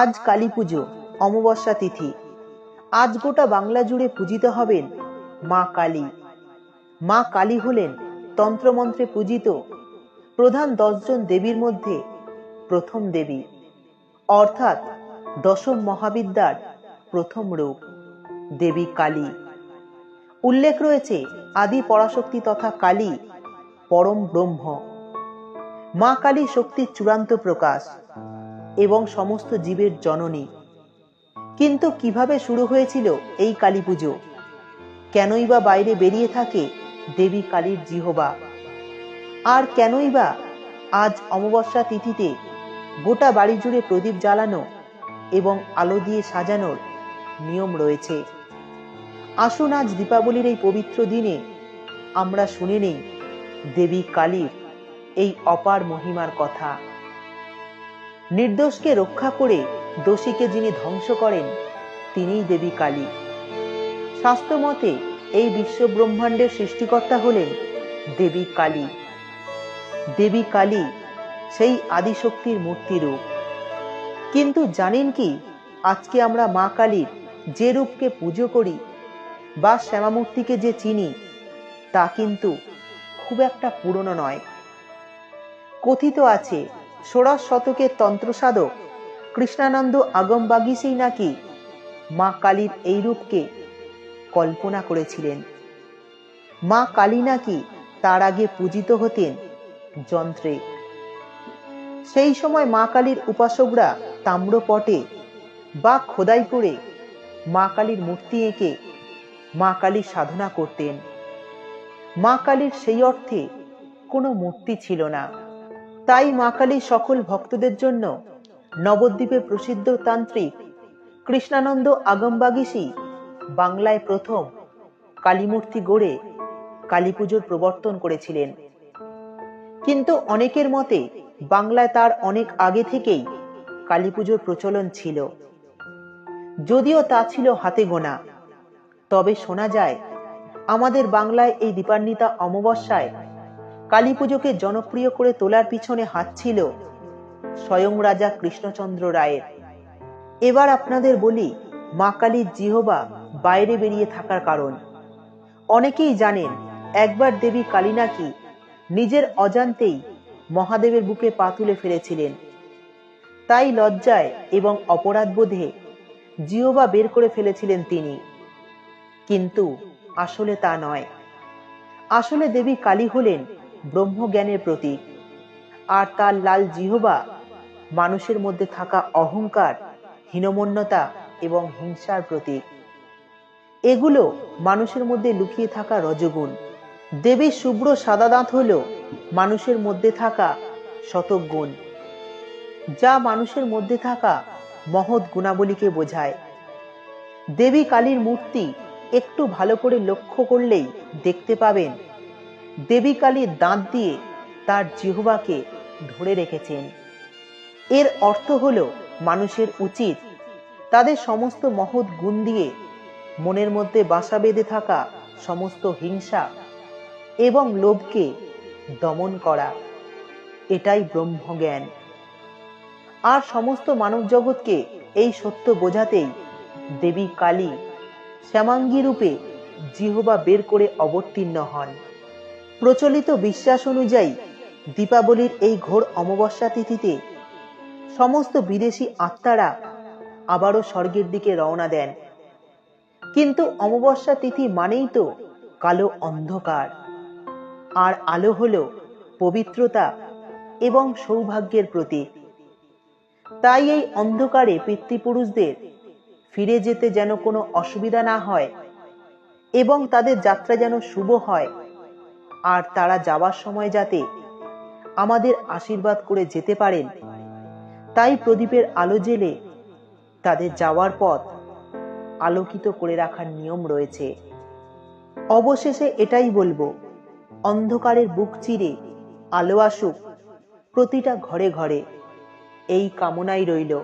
আজ কালী পুজো, অমাবস্যা তিথি। আজ গোটা বাংলা জুড়ে পূজিত হবেন মা কালী। মা কালী হলেন তন্ত্রমন্ত্রে পূজিত প্রধান দশজন দেবীর মধ্যে প্রথম দেবী। অর্থাৎ দশম মহাবিদ্যার প্রথম রূপ, দেবী কালী। উল্লেখ রয়েছে আদি পরাশক্তি তথা কালী পরম ব্রহ্ম। মা কালী শক্তির চূড়ান্ত প্রকাশ। এবং সমস্ত জীবের জননী। কিন্তু কীভাবে শুরু হয়েছিল এই কালী পুজো? কেনই বা বাইরে বেরিয়ে থাকে দেবী কালীর জিহবা? আর কেনই বা আজ অমাবস্যা তিথিতে গোটা বাড়ি জুড়ে প্রদীপ জ্বালানো এবং আলো দিয়ে সাজানোর নিয়ম রয়েছে। আসুন আজ দীপাবলির এই পবিত্র দিনে আমরা শুনে নেই দেবী কালীর এই অপার মহিমার কথা। নির্দোষকে রক্ষা করে দোষীকে যিনি ধ্বংস করেন, তিনিই দেবী কালী। শাস্ত্র মতে এই বিশ্ব ব্রহ্মাণ্ডের সৃষ্টিকর্তা হলেন দেবী কালী। দেবী কালী সেই আদিশক্তির মূর্তি রূপ কিন্তু জানেন কি, আজকে আমরা মা কালীর যে রূপকে পুজো করি বা শ্যামামূর্তিকে যে চিনি, তা কিন্তু খুব একটা পুরনো নয়। কথিত আছে ষোড়শ শতকের তন্ত্রসাধক কৃষ্ণানন্দ আগমবাগিসেই নাকি মা কালীর এই রূপকে কল্পনা করেছিলেন। মা কালী নাকি তার আগে পূজিত হতেন যন্ত্রে। সেই সময় মা কালীর উপাসকরা তাম্রপটে বা খোদাই করে মা কালীর মূর্তি এঁকে মা কালীর সাধনা করতেন। মা কালীর সেই অর্থে কোনো মূর্তি ছিল না। তাই মা কালী সকল ভক্তদের জন্য নবদ্বীপে প্রসিদ্ধ তান্ত্রিক কৃষ্ণানন্দ আগমবাগিসি বাংলায় প্রথম কালীমূর্তি গড়ে কালী পুজোর প্রবর্তন করেছিলেন। কিন্তু অনেকের মতে বাংলায় তার অনেক আগে থেকেই কালী পুজোর প্রচলন ছিল। যদিও তা ছিল হাতে গোনা। তবে শোনা যায়, আমাদের বাংলায় এই দীপান্বিতা অমাবস্যায় কালী পুজোকে জনপ্রিয় করে তোলার পিছনে হাত ছিল স্বয়ং রাজা কৃষ্ণচন্দ্র রায়ের। এবার আপনাদের বলি, মা কালীর জিহবা বাইরে বেরিয়ে থাকার কারণ। অনেকেই জানেন, একবার দেবী কালী নাকি নিজের অজান্তেই মহাদেবের বুকে পা তুলে ফেলেছিলেন। তাই লজ্জায় এবং অপরাধ বোধে জিহবা বের করে ফেলেছিলেন তিনি। কিন্তু আসলে তা নয়। আসলে দেবী কালী হলেন ব্রহ্মজ্ঞানের প্রতীক। আর তার লাল জিহবা মানুষের মধ্যে থাকা অহংকার, হীনমন্যতা এবং হিংসার প্রতীক। এগুলো মানুষের মধ্যে লুকিয়ে থাকা রজগুণ। দেবীর শুভ্র সাদা দাঁত হল মানুষের মধ্যে থাকা শতক গুণ যা মানুষের মধ্যে থাকা মহৎ গুণাবলীকে বোঝায়। দেবী কালীর মূর্তি একটু ভালো করে লক্ষ্য করলেই দেখতে পাবেন দেবী কালীর দাঁত দিয়ে তার জিহবাকে ধরে রেখেছেন। এর অর্থ হল মানুষের উচিত তাদের সমস্ত মহৎ গুণ দিয়ে মনের মধ্যে বাসা বেঁধে থাকা সমস্ত হিংসা এবং লোভকে দমন করা। এটাই ব্রহ্মজ্ঞান। আর সমস্ত মানব জগৎকে এই সত্য বোঝাতেই দেবী কালী শ্যামাঙ্গী রূপে জিহবা বের করে অবতীর্ণ হন। প্রচলিত বিশ্বাস অনুযায়ী দীপাবলির এই ঘোর অমাবস্যা তিথিতে সমস্ত বিদেশি আত্মারা আবারও স্বর্গের দিকে রওনা দেন। কিন্তু অমাবস্যা তিথি মানেই তো কালো অন্ধকার। আর আলো হল পবিত্রতা এবং সৌভাগ্যের প্রতীক। তাই এই অন্ধকারে পিতৃপুরুষদের ফিরে যেতে যেন কোনো অসুবিধা না হয় এবং তাদের যাত্রা যেন শুভ হয় আর তারা যাওয়ার সময় যাতে আমাদের আশীর্বাদ করে যেতে পারেন। তাই প্রদীপের আলো জেলে তাদের যাওয়ার পথ আলোকিত করে রাখার নিয়ম রয়েছে। অবশেষে এটাই বলব, অন্ধকারের বুক চিরে আলো আসুক প্রতিটা ঘরে ঘরে। এই কামনাই রইল।